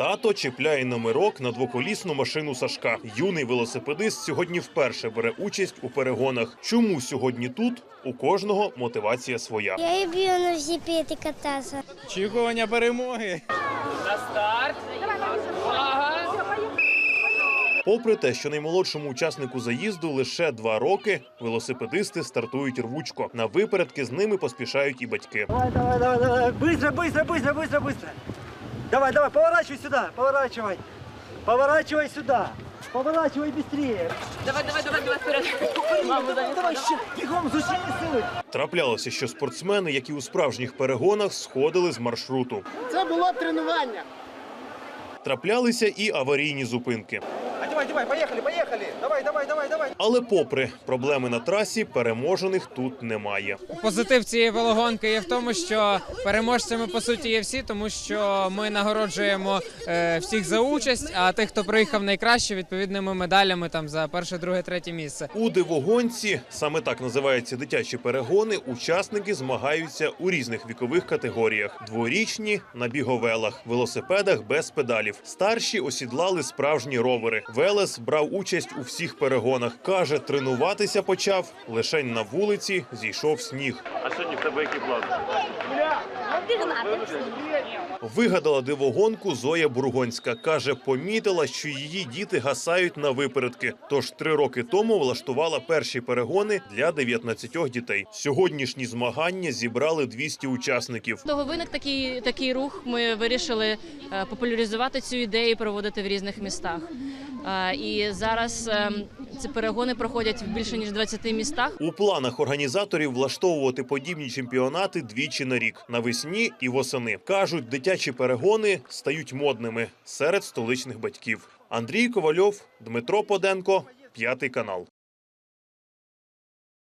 Тато чіпляє номерок на двоколісну машину Сашка. Юний велосипедист сьогодні вперше бере участь у перегонах. Чому сьогодні тут? У кожного мотивація своя. Я люблю на велосипеді кататися. Очікування перемоги. Попри те, що наймолодшому учаснику заїзду лише два роки, велосипедисти стартують рвучко. На випередки з ними поспішають і батьки. Давай, давай, давай, давай. Быстро, быстро, быстро, быстро, быстро. Давай, давай, поворачивай сюда, поворачивай. Поворачивай сюда. Поворачивай быстрее. Давай, давай, давай, давай вперед. Маму, давай, Давай, ще, бігом, з усієї сили. Траплялося, що спортсмени, як і у справжніх перегонах, сходили з маршруту. Це було тренування. Траплялися і аварійні зупинки. Давай, давай, поехали, поехали. Давай, давай, давай, давай. Але попри проблеми на трасі, переможених тут немає. Позитив цієї велогонки є в тому, що переможцями по суті є всі, тому що ми нагороджуємо е, всіх за участь. А тих, хто приїхав найкраще, відповідними медалями там за перше, друге, третє місце. У дивогонці, саме так називаються дитячі перегони, учасники змагаються у різних вікових категоріях: дворічні на біговелах, велосипедах без педалів. Старші осідлали справжні ровери. Велес брав участь у всіх перегонах. Каже, тренуватися почав лише на вулиці. Зійшов сніг. А сьогодні в тебе які плани? Вигадала дивогонку Зоя Бургонська. Каже, помітила, що її діти гасають на випередки. Тож три роки тому влаштувала перші перегони для 19 дітей. Сьогоднішні змагання зібрали 200 учасників. Того виник такий, такий рух. Ми вирішили е, популяризувати цю ідею і проводити в різних містах. Е, І зараз е, ці перегони проходять в більше ніж 20 містах. У планах організаторів влаштовувати подібні чемпіонати двічі на рік навесні і восени. кажуть, дитячі перегони стають модними серед столичних батьків. Андрій Ковальов, Дмитро Поденко, п'ятий канал.